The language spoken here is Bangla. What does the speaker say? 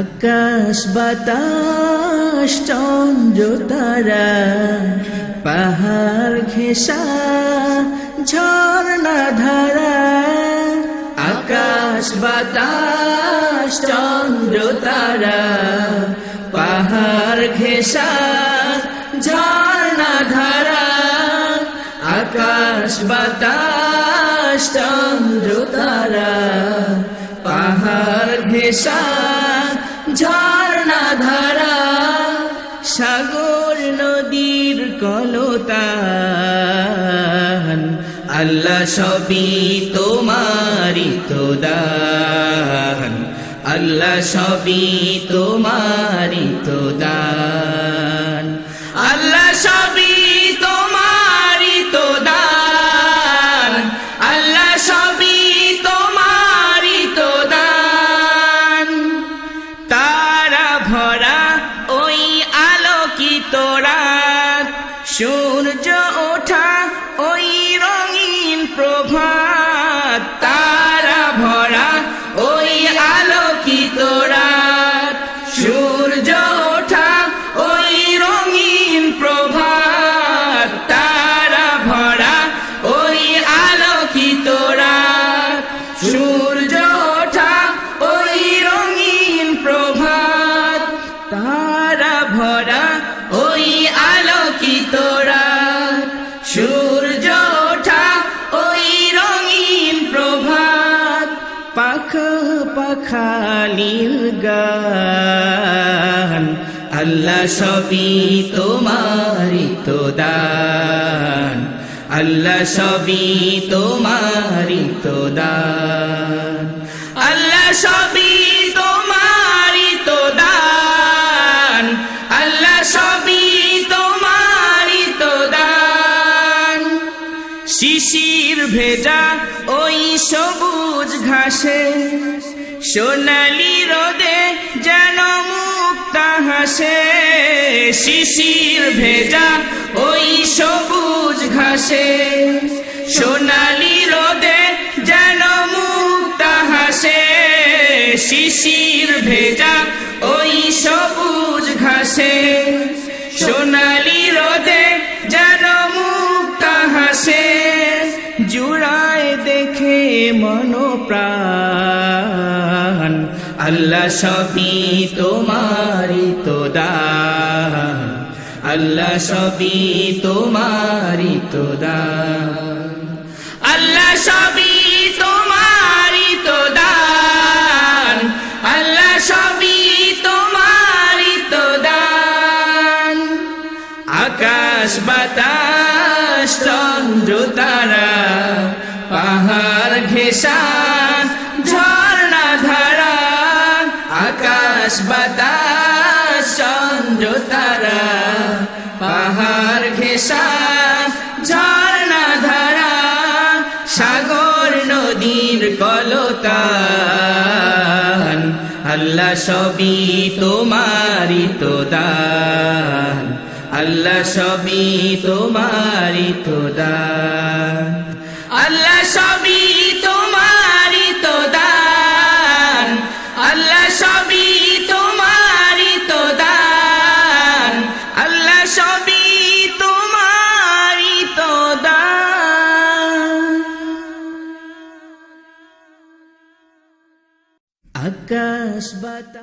আকাশ বাতাস, চন্দ্র তারা, পাহাড় ঘেঁষা, ঝর্ণা ধারা। আকাশ বাতাস, চন্দ্র তারা, পাহাড় ঘেঁষা, ঝর্ণা ধারা। আকাশ বাতাস, চন্দ্র তারা, পাহাড় ঘেঁষা। ঝর্ণা ধারা সাগর নদীর কলতান। আল্লাহ সবই তোমারি তো দান আল্লাহ সবই তোমারি তো দান ভরা ওই আলোকিত রাত। সূর্য ওঠা পাখালির গান। আল্লাহ সবই তোমারি তো দান। আল্লাহ সবই তোমারি তো দান। আল্লাহ সবই তোমারি তো আল্লাহ সবই তোমারি তো শিশির ভেজা ওই সবুজ ঘাসে সোনালি রোদে যেন মুক্তা হাসে, শিশির ভেজা ওই সবুজ ঘাসে। সোনালি রোদে যেন মুক্তা হাসে, শিশির ভেজা ওই সবুজ ঘাসে। সোনালি রোদে যেন মুক্তা হাসে, জুড়ায় দেখে মনোপ্রাণ আল্লাহ সবই তোমারি তো দান আল্লাহ সবই তোমারি তো দান আল্লাহ সবই তোমারি তো দান আল্লাহ সবই তোমারি তো আকাশ, বাতাস, চন্দ্র, তারা, পাহাড়, ঘেষা আকাশ বাতাস চন্দ্র তারা পাহাড় ঘেষা, ঝর্ণা ধারা, সাগর নদীর কলতান। আল্লাহ সবই তোমারি তো দান আল্লাহ সবই তোমারি তো দান আকাশ বাতাস